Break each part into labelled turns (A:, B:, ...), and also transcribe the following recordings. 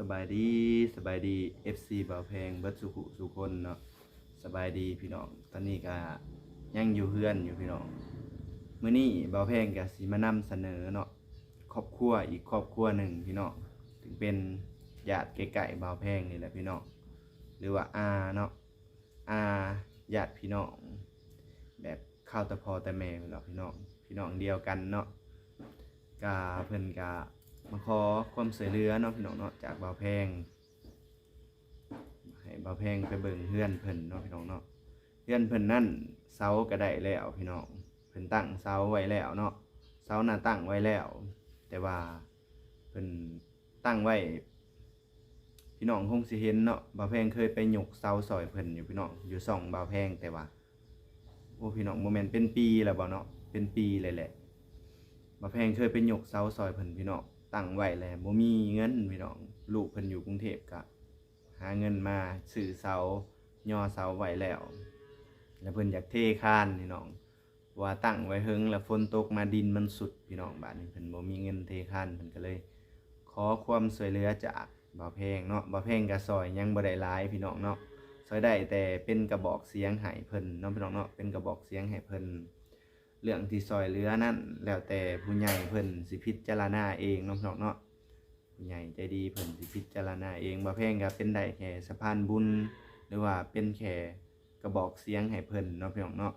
A: สบายดีสบายดี FC บ่าวแพงเบิดสุขุสุคนเนาะสบายดีพี่น้องตอนนี้ก็ยังอยู่เฮือนอยู่พี่น้องมื้อนี้บ่าวแพงก็สิมานำเสนอเนาะครอบครัวอีกครอบครัวหนึ่งพี่น้องถึงเป็นญาติใกล้ๆบ่าวแพงนี่แหละพี่น้องหรือว่าอาเนาะอาญาติพี่น้องแบบข้าวต่พอแต่แม่เนาะพี่น้องพี่น้องเดียวกันเนาะกาเพิ่นกา มาขอความช่วยเหลือเนาะพี่น้องเนาะจากบ่าวแพงให้บ่าวแพงไปเบิ่งเฮือนเพิ่นเนาะพี่น้องเนาะเฮือนเพิ่นนั่นเสาก็ได้แล้วพี่น้องเพิ่นตั้งเสาไว้แล้วเนาะเสาหน้าตั้งไว้แล้ว แต่ว่าเพิ่นตั้งไว้พี่น้องคงสิเห็นเนาะบ่าวแพงเคยไปหยกเสาซอยเพิ่นอยู่พี่น้องอยู่ซ่องบ่าวแพงแต่ว่าโอ้พี่น้องโมเมนต์เป็นปีแล้วบ่เนาะเป็นปีเลยแหละบ่แพงเคยไปหยกเสาซอยเพิ่นพี่น้อง ตั้งไว้แล้วบ่มีเงินพี่น้องลูกเพิ่นอยู่กรุงเทพก็หาเงินมาซื้อเสาย่อเสาไว้แล้ว แล้วเพิ่นอยากเทคานพี่น้อง ว่าตั้งไว้เฮิงแล้วฝนตกมาดินมันสุดพี่น้องบ้านนี้เพิ่นบ่มีเงินเทคานเพิ่นก็เลย ขอความช่วยเหลือจากบ่าวแพงเนาะบ่าวแพงก็ซอยยังบ่ได้หลายพี่น้องเนาะซอยได้แต่เป็นกระบอกเสียงให้เพิ่นเน้องพี่น้องเนาะเป็นกระบอกเสียงให้เพิ่น เรื่องที่ซอยเหลือนั่นแล้วแต่ผู้ใหญ่เพิ่นสิพิจารณาเองเน้องน้องเนาะผู้ใหญ่ใจดีเพิ่นสิพิจารณาเองบ่าแพงก็เป็นได้แค่สะพานบุญ หรือว่าเป็นแค่กระบอกเสียงให้เพิ่นเนาะพี่น้องเนาะ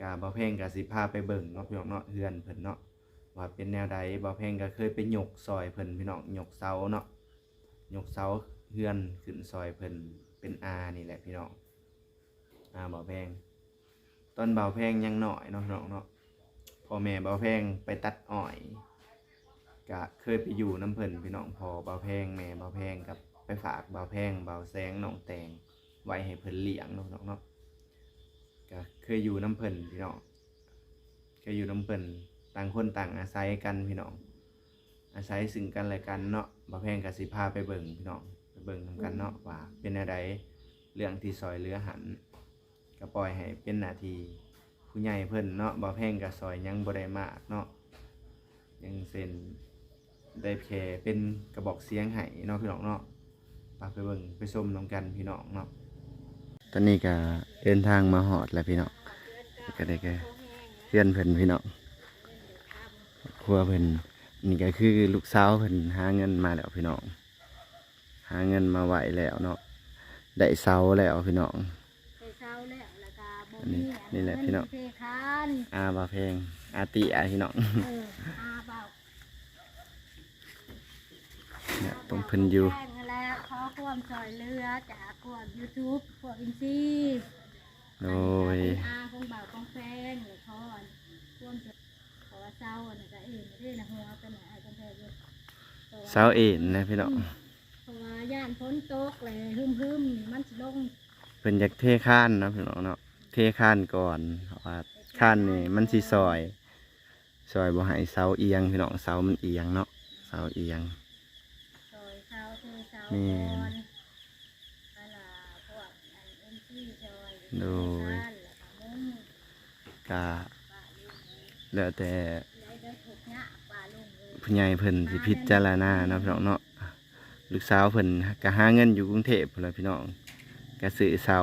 A: กาบ่าแพงก็สิพาไปเบิ่งเนาะพี่น้องเนาะเฮือนเพิ่นเนาะว่าเป็นแนวใดบ่าแพงก็เคยไปยกซอยเพิ่นพี่น้องยกเสาเนาะยกเสาเฮือนขึ้นซอยเพิ่นเป็นอานี่แหละพี่น้องอาบาแพง ตอนเบาแพงยังหน่อยเนาะพี่น้องเนาะพ่อแม่เบาแพงไปตัดอ้อยก็เคยไปอยู่น้ำเพิ่นพี่น้องพอเบาแพงแม่เบาแพงกับไปฝากเบาแพงเบาแสงน้องแตงไว้ให้เพิ่นเลี้ยงเนาะน้องเนาะก็เคยอยู่น้ำเพิ่นพี่น้องเคยอยู่น้ำเพิ่นต่างคนต่างอาศัยกันพี่น้อง อาศัยซึ่งกันและกันเนาะบ่แพงกับสิพาไปเบิ่งพี่น้องไปเบิ่งนำกันเนาะว่าเป็นอะไรเรื่องที่ซอยเลือหัน ก็ปล่อยให้เป็นหน้าที่ผู้ใหญ่เพิ่นเนาะบ่แพงกับซอยยังบ่ได้มากเนาะยังเซ็นได้แค่เป็นกระบอกเสียงให้เนาะพี่น้องเนาะพาไปเบิ่งไปชมนำกันพี่น้องเนาะตอนนี้ก็เดินทางมาฮอดแล้วพี่น้องก็ได้แค่เพื่อนเพิ่นพี่น้องครัวเพิ่นนี่ก็คือลูกสาวเพิ่นหาเงินมาแล้วพี่น้องหาเงินมาไหวแล้วเนาะได้เสาแล้วพี่น้อง
B: ไปเช้าแล้วแล้วก็บ่
A: อันนี้
B: มี
A: นี่แหละพี่น้อง
B: เงิเทคาน
A: อาบาเพลงอาติอาพี่น้อง
B: เอออาเบา
A: เนี่ยตรงเพิ่นอยู่
B: แจ้งนั่นแหล้วขอความช่วยเหลือจากพวก YouTube พวกอินซี
A: โดย
B: อาของเบาของแฟนหรือขอความช่วยขอเช้าอันนี้ก็เองไม่ได้นะหัวเป็นไอ้กันแท้อยู่
A: สาวเอ็นนะพี่น้อง
B: เพราะว่าย่านฝนตกเลยหึมหึมๆนี่มันสิลง
A: เพิ่นอยากเทข้านเนาะพี่น้องเนาะ เทข้านก่อนเพราะว่าข้านนี่มันสิซอยซอยบ่ให้เสาเอียงพี่น้องเสามันเอียงเนาะเสาเอียง
B: ซอยเช้าเทเช้า
A: แม่
B: ก่อนนั่นล่ะพวกอันเอ็นซีซอย
A: โดย
B: บ้านแล้วก็มุ้ง
A: กะแล้วแต่
B: ได้ได้ถูกเนี้ยป่าลุงเลย
A: ผู้ใหญ่เพิ่นสิพิจารณาเนาะพี่น้องเนาะลูกสาวเพิ่นก็หาเงินอยู่กรุงเทพพุ่นล่ะพี่น้องก็ซื้อเสา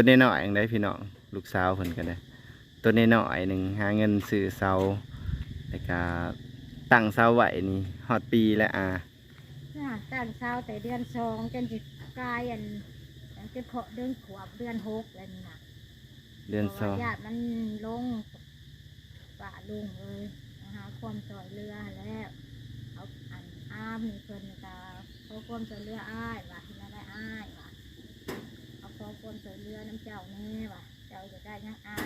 A: ตัวน้อยๆจังได้พี่น้องลูกสาวเพิ่นก็ได้ตัวน้อยๆหนึงหาเงินซื้อเสาแล้วก็ตั้งเสาไว้นี่ฮอดปีแล้วอ่า
B: น่ะตั้งเช้าแต่เดือนสองจนจิกลายอันอันจะเพาะเดือนขวบเดือนหกแล้วนี่นะ
A: เดือนสอง
B: พราะว่าญาติมันลงป่าลุงเลยหาความช่วยเหลือแล้วเอาอันอ้ามมีเพิ่นก็ขอความช่วยเหลืออ้ายว่าที่นั่นได้อ้ายว่าเอาขอความช่วยเหลือน้ำเจ้าแน่ว่าเจ้าจะได้ยังอา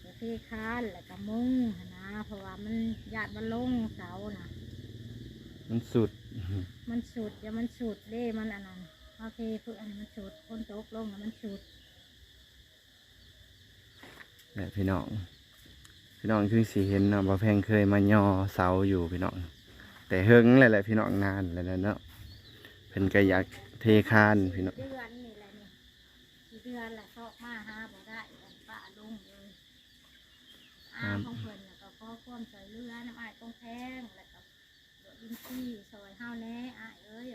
B: เดี๋ยวพี่ค้านแล้วก็มุ้งหั้นนะเพราะว่ามันญาติมันลงเสาน่ะ
A: มันสุด
B: มันสุดอย่ามันสุดเด้มันอันนั้นโอเคคืออันนี้มันสุดคนตกลงแล้วมันสุด
A: แหละพี่น้อง พี่น้องคือสิเห็นเนาะบ่แพงเคยมาย่อเสาอยู่พี่น้อง แต่เฮิงเลยแหละพี่น้องนานแล้วนะเนาะเพิ่นก็อยากเทคานพี่น้อง
B: เดือนนี่แหละนี่กี่ เดือนแหละชอบมาหาบ่ได้อันป้าลุงเลยอาของเพิ่นแล้วก็ขอความช่วยเหลือน้ำอ้ายต้องแพงแล้วก็เดี๋ยวอินซี่ซอยเฮาแหน่อ้ายเอ้ย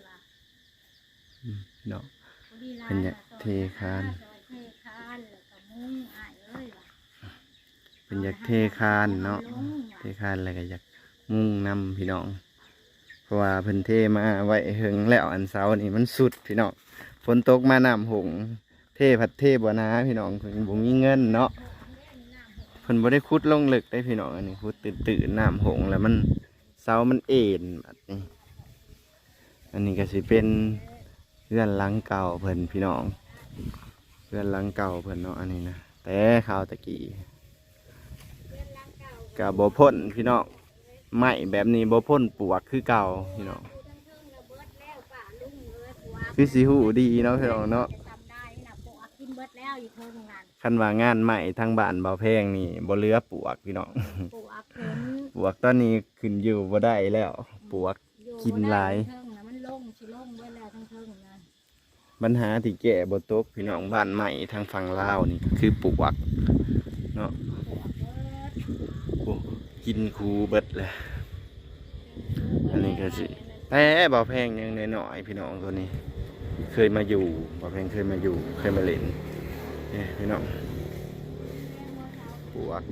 A: พี่น้อง
B: พอดีร้
A: เพิ่นอยากเทคาน
B: ซอยเทคานแล้วก็มุ้งอ้ายเอ้ยว่ะ
A: เพิ่นอยากเทคานเนาะ
B: อลง
A: เท
B: ว่ะ
A: คานแล้วก็อยากมุ่งนำพี่น้อง เพราะว่าเพิ่นเทมาไว้เฮิงแล้วอันเสานี่มันสุดพี่น้องฝนตกมาน้ำหง เทผัดเทบ่นาพี่น้องเพิ่นบ่มีเงินเนาะเพิ่นบ่ได้ขุดลงลึกได้พี่น้องอันนี้ขุดตื่นๆน้ำหงแล้วมันเสามันเอ็นแบบนี้อันนี้ก็สิเป็นเรือนหลังเก่าเพิ่นพี่น้องเรือนหลังเก่าเพิ่นเนาะอันนี้นะแต่ข่าวตะกี้ก็บ่พ้นพี่น้องไม้แบบนี้บ่พ้นปวกคือเก่าพี่น้องคือสิหูดีเนาะพี่น้องเนาะ
B: แล้วอยู่เทิงนั่น
A: คันว่างานใหม่ทางบ้านเบาแพงนี่บ่เหลือปลวกพี่น้อง
B: ปวกเข็น
A: ปลวกตอนนี้ขึ้นอยู่บ่ได้แล้วปลวก
B: อยู่
A: กินหลาย
B: เทิงนะมันลงสิลงเบิดแล้วทั้งเทิงนะ
A: ปัญหาที่แก้บ่ตกพี่น้องบ้านใหม่ทางฝั่งลาวนี่ก็คือปลวกเนาะ
B: ปวกเบิด
A: โอ้กินคูเบิดเลย อันนี้ก็สิ แต่เบาแพงยังน้อยๆพี่น้องตัวนี้ เคยมาอยู่เบาแพงเคยมาอยู่เคยมาเล่นเนี่พี่น้องปวก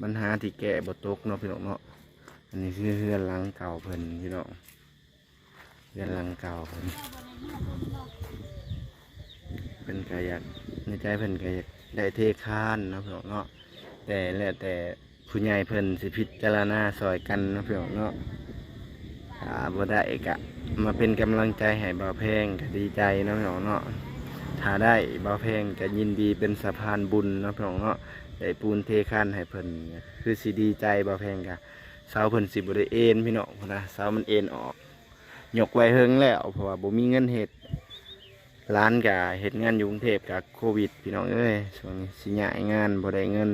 A: ปัญหาที่แก้บ่ตกเนาะพี่น้องเนาะอันนี้คือเรือนหลังเก่าเพิ่นพี่น้องเรือนหลังเก่าเพิ่นเพิ่นก็อยากในใจเพิ่นก็อยากได้เทคานเนาะพี่น้องเนาะแต่แล้วแต่ผู้ใหญ่เพิ่นสิพิจารณาซอยกันเนาะพี่น้องเนาะถ้าบ่ได้ก็มาเป็นกำลังใจให้บ่าวแพงก็ดีใจเนาะพี่น้องเนาะ ถ้าได้บ่าวแพงก็ยินดีเป็นสะพานบุญเนาะพี่น้องเนาะได้ปูนเทคานให้เพิ่นคือสิดีใจบ่าวแพงก็เสาเพิ่นสิบ่ได้เอ็นพี่น้องนะเสามันเอ็นออกยกไว้เฮิงแล้วเพราะว่าบ่มีเงินเฮ็ดร้านก็เฮ็ดงานอยู่กรุงเทพกับโควิด พี่น้องเอ้ยช่วงนี้สิย้ายงานบ่ได้เงิน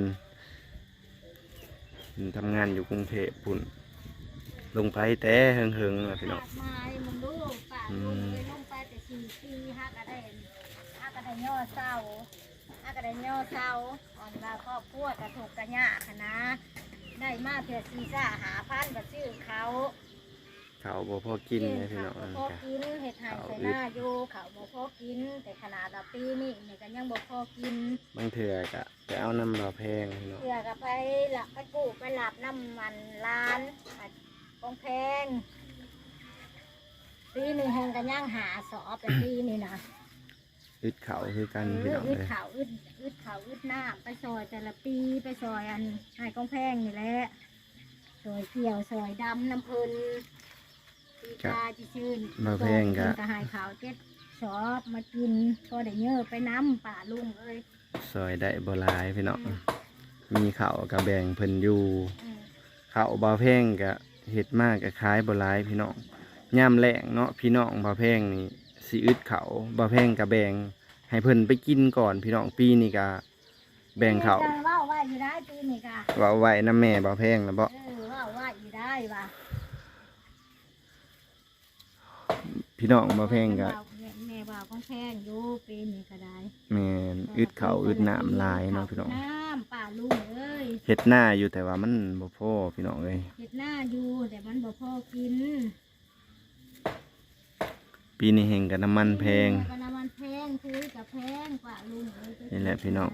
A: ทำงานอยู่กรุงเทพพุ่นลงไปแต่เฮิงๆอะพี่น้องอืม
B: กกระเด็นย่อเศร้าฮักกระเด็นย่อเศร้าอ่อนมาครอบครัวกระถูกกระยะคณะได้มาเพื่อซีซ่าหาพันกับชื่อเขา
A: เขาวบ่พอกินเลยพี่น้อง
B: เขา
A: นั่น
B: บ่พอ
A: ก็
B: กินเห็ดไห่
A: เขา
B: ใส่
A: อึด
B: หน้าอยู่เขาบ่พอกิน แต่ขนาดละปีนี่เนี่ยก็ยังบ่พอกิน
A: บางเทื่อก็ไปเอาน้ำบ่แพงพี่น้อง
B: เพื่อก็ไปหลับไปกู้ไปหลับน้ำมันร้านกองแพงปีหนึ่งแหงกันย่างหาสอบแต่ปีนี่นะ
A: อึดเขาคือกัน
B: เอ
A: พี่
B: อ
A: น้อง
B: อึด
A: เลย
B: เขาอึดอึดเขาอึดหน้าไปซอยแต่ละปีไปซอยอันหายกองแพงนี่แหละซอยเกี่ยวซอยดำน้ำเพลินปีกาจิชื่น
A: บ่แพงก็
B: ซอยนก็หายขาวเจ็ดสอบมากินพอได้เยอะไปน้ำป่าลุงเอ้ย
A: ซอยได้บ่หลายพี่น้องมีเขาวก็แบ่งเพิ่นอยู่
B: อืม
A: ข้าวบาวแพงก็เห็ดมากก็ขายบหลายพี่น้องย่ำแรงเนาะพี่น้องบาวแพงนี่ สิอึดเขาบาวแพงก็แบ่งให้เพิ่นไปกินก่อนพี่น้องปีนี้ก็แบ่งเขา
B: จะว่าว่าอยู่ได้ปีนี่กะ
A: ว่าไว้น้ำแม่บาวแพงนะบ่
B: เออว่าว่าอยู่ได้ว่ะ
A: พี่น้องบาวแพงก็
B: แม่แม่ว่าของแพงอยู่ปีนี่ก็ได้
A: แม่นอึดเขาอึดน้ำหลายเนาะพี่น้อง
B: น้ำป่าลุงเอ้ย
A: เฮ็ดหน้าอยู่แต่ว่ามันบ่พอพี่น้องเอ้ย
B: เห็ดหน้าอยู่แต่มันบ่พอกิน
A: ปีนี้เฮงกับน้ำมันแพง
B: ก็น้ำมันแพงคือกับแพงป่าลุงเอ้ย
A: นี่แหละพี่น้อง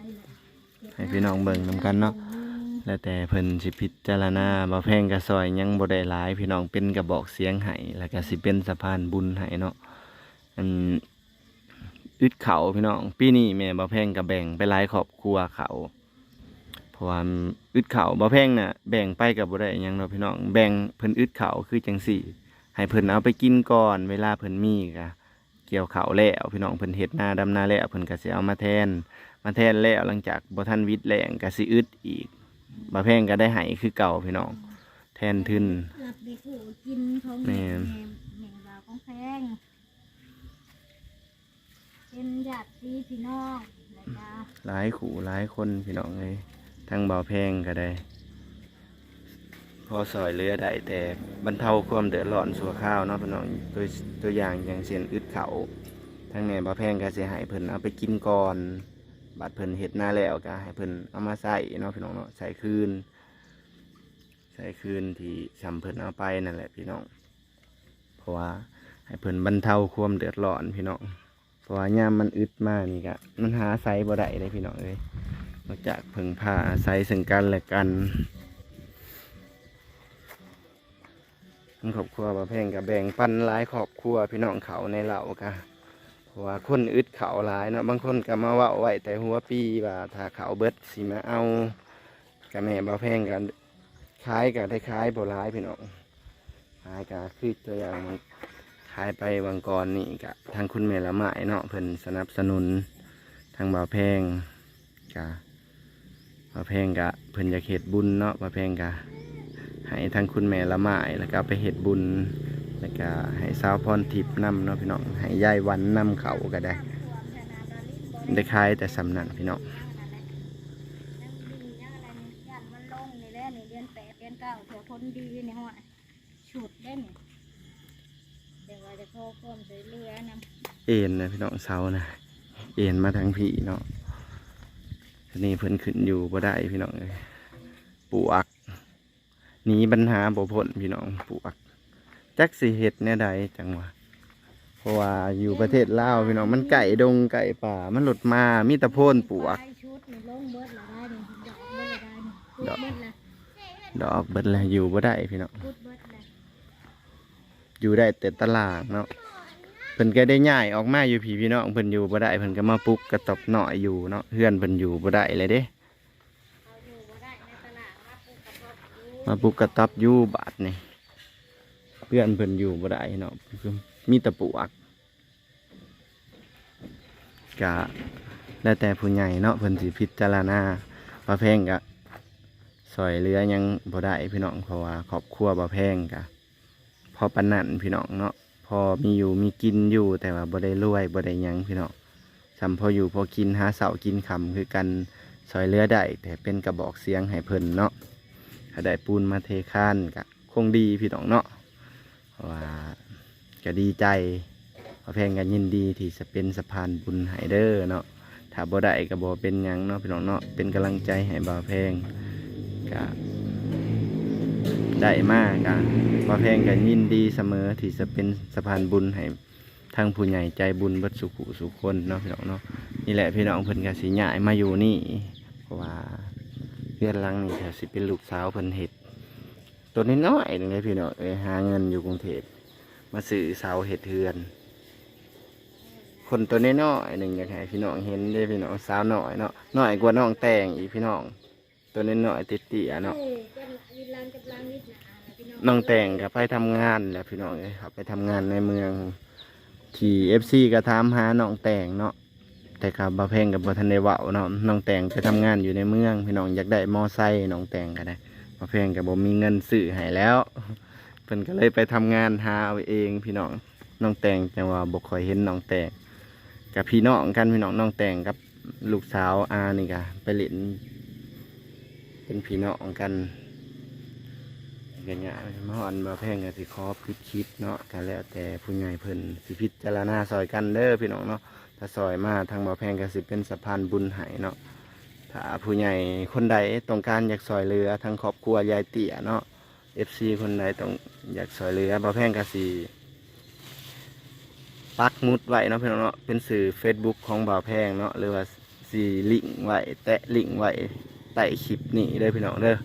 A: ให้พี่น้องเบิ่งนำกันเนาะ แล้วแต่เพิ่นสิพิจารณาบ่แพงกระซอยยังบ่ได้หลาย พี่น้องเป็นกระบอกเสียงให้แล้วก็สิเป็นสะพานบุญให้เนาะอันอึดเขาพี่น้องปีนี้แม่บ่แพงก็แบ่งไปหลายครอบครัวเขาเพราะว่าอึดเขาบ่แพงน่ะแบ่งไปก็บ่ได้หยังเนาะพี่น้องแบ่งเพิ่นอึดเขาคือจังซี่ ให้เพิ่นเอาไปกินก่อน เวลาเพิ่นมีก็เกี่ยวเขาวแล้วพี่น้องเพิ่นเฮ็ดนาดำนาแล้วเพิ่นก็สิเอามาแทน มาแทนแล้วหลังจากบ่ทันวิทย์แรงก็สิอึดอีกบาแพงก็ได้หายคือเก่าพี่น้องแทนทึน
B: หลับเด็กหูกินของ
A: แม่
B: แม่
A: น
B: แม่ว่าของแพงเป็นญาติพี่น้องแล้วก็
A: หลายขู่หลายคนพี่น้องเลยทั้งเบาแพงก็ได้ พอซอยเรือได้แต่บรรเทาความเดือดร้อนสัวข้าวเนาะพี่น้องตัวตัวอย่างอย่างเช่นอึดเขาทั้งแม่บาแพงก็เสียหายเพิ่นเอาไปกินก่อนบัดเพิ่นเฮ็ดหน้าแล้วก็ให้เพิ่นเอามาใส่เนาะพี่น้องเนาะใส่คืนใส่คืนที่ซำเพิ่นเอาไปนั่นแหละพี่น้อง เพราะว่าให้เพิ่นบรรเทาความเดือดร้อนพี่น้องเพราะว่ายามมันอึดมากนี่ก็มันหาไซบ่ได้เลยพี่น้องเอ้ยนอกจากพึ่งพาอาศัยซึ่งกันและกัน ครอบครัวบ่าแพงกับแบ่งปันหลายครอบครัวพี่น้องเขาในเหล่ากะเพราะว่าคนอึดเขาหลายเนาะบางคนก็มาว่าไว้แต่หัวปีว่าถ้าเขาเบิดสิมาเอากับแม่บ่าแพงกันขายก็ได้ายบ่หลายพี่น้องขายก็คือตัวอย่างขายไปวังกรนี่กะทางคุณแม่ละไม้เนาะเพิ่นสนับสนุนทางบ่าวแพงกะบ่าวแพงกะเพิ่นอยเฮ็ดบุญเนาะบ่าวแพงกะ ให้ทางคุณแม่ละไม้แล้วก็ไปเฮ็ดบุญ แล้วก็ให้สาวพรทิพย์นำเนาะพี่น้องให้ย่ายวันนำเขาก็ได้ ได้ขายแต่สำนันพี่น้อง
B: เดือนแปดเดือนเก้าเผื่อพ้นดีนี่หัวฉุดได้นี่เดี๋ยวว่าจะพอความช่วยเหลือนะ
A: เอ็นนะพี่น้องเสานะเอ็นมาทางพี่เนาะทีนี้เพิ่นขึ้นอยู่บ่ได้พี่น้องเลยปวก หนีปัญหาบ่พ้นพี่น้องปวกจักสิเฮ็ดแน่ใดจังวะเพราะว่าอยู่ประเทศลาวพี่น้องมันไก่ดงไก่ป่ามันหลุดมามีแตะโพนปวก
B: ได้ชุดนี่ลงเบิดละได้นี่ดอกเบิดละได้นี่
A: ดอก
B: พุดเบิดละ
A: ดอกเบิดแลวอยู่บ่ได้พี่น้อง
B: พุดเบิดละ
A: อยู่ได้แต่ตลาดเนาะเพิ่นก็ได้ย้ายออกมาอยู่พี่พี่น้องเพิ่นอยู่บ่ได้เพิ่นก็มาปลุกกระตอบหน่อยอยู่เนาะเฮือนเพิ่นอยู่บ่ได้เลยเด้
B: เอาอยู่บ่ได้ในตลาด มาปลูกกระท่อมอยู่
A: มาปลุกกระต๊อบอยู่บาทนี่เพื่อนเพิ่นอยู่บ่ได้เนาะมีตะปวกกะแล้วแต่ผู้ใหญ่เนาะเพิ่นสิพิจารณาบ่าแพงกะซอยเรือยังบ่ได้พี่น้องเพราะว่าครอบครัวบ่าแพงกะพอปานนั้นพี่น้องเนาะพอมีอยู่มีกินอยู่แต่ว่าบ่ได้รวยบ่ได้ยังพี่น้องจำพออยู่พอกินหาเสากินคำคือกันซอยเรือได้แต่เป็นกระบอกเสียงให้เพิ่นเนาะ ถ้าได้ปูนมาเทข้านก็คงดีพี่น้องเนาะว่าก็ดีใจแพงกันยินดีที่จะเป็นสะพานบุญให้เด้อเนาะถ้าบ่ได้ก็บ่เป็นยังเนาะพี่น้องเนาะเป็นกำลังใจให้บ่าวแพงก็ได้มากก็บ่าวแพงกันยินดีเสมอที่จะเป็นสะพานบุญให้ทางผู้ใหญ่ใจบุญบัดสุขุสุขคนเนาะพี่น้องเนาะนี่แหละพี่น้องเพิ่นก็สิย้ายมาอยู่นี่เพราะว่า เพื่อนหลังนี่แถวสิเป็นลูกสาวเพิ่นเห็ดตัวน้อยๆนึงเลยพี่น้องเอ้ยหาเงินอยู่กรุงเทพมาซื้อเสาเห็ดเทือน คนตัวน้อยๆหนึ่งอยากให้พี่น้องเห็นได้พี่น้องสาวน้อยเนาะน้อยกว่าน้องแต่งอีกพี่น้อง ตัวน้อยๆเตี้ยๆเนาะ
B: เอ้ยเป็นวิลานกับลางนิดหนาพี่น้อง
A: น้องแต่งก็ไปทำงานแหละพี่น้องเอ้ยครับไปทำงานในเมืองที่เอฟซีก็ถามหาน้องแต่งเนาะ แต่ครับบาเพงกับบ่ทันได้เว้าเนาะน้องแต่งไปทำงานอยู่ในเมือง พี่น้องอยากได้มอไซค์น้องแต่งก็ได้บ่าเพงกับบ่มีเงินซื้อให้แล้วเพิ่นก็เลยไปทำงานหาเอาเองพี่น้องน้องแต่งแต่ว่าบ่ค่อยเห็นน้องแต่งกับพี่น้องกันพี่น้องน้องแต่งกับลูกสาวอานี่ก็ไปเล่นเป็นพี่น้องกันอย่างเงี้ยมาหอนมาแพงกันสิขอพิคิดเนาะกันแล้วแต่ผู้ใหญ่เพิ่นสิพิจารณาซอยกันเด้อพี่น้องเนาะ ถ้าซอยมาทางบ่อแพงก็สิเป็นสะพานบุญให้เนาะถ้าผู้ใหญ่คนใดต้องการอยากซอยเรือทางครอบครัวยายเตี่ยเนาะ FC คนใดต้องอยากซอยเรือบ่อแพงก็สิปักมุดไว้เนาะพี่น้องเนาะเป็นสื่อ Facebook ของบ่าวแพงเนาะหรือว่าสิลิงไว้แตะลิงไว้ใต้คลิปนี้เด้อพี่น้องเด้อ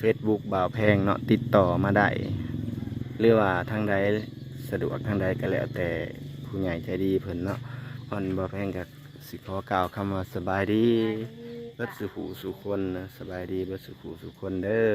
A: Facebook บ่าวแพงเนาะติดต่อมาได้หรือว่าทางใดสะดวกทางใดก็แล้วแต่ผู้ใหญ่ใจดีเพิ่นเนาะ พอนบ่แพงกับสิขอกล่าวคำว่าสบายดีเบิดสุขูสุคนนะสบายดีเบิดสุขูสุคนเด้อ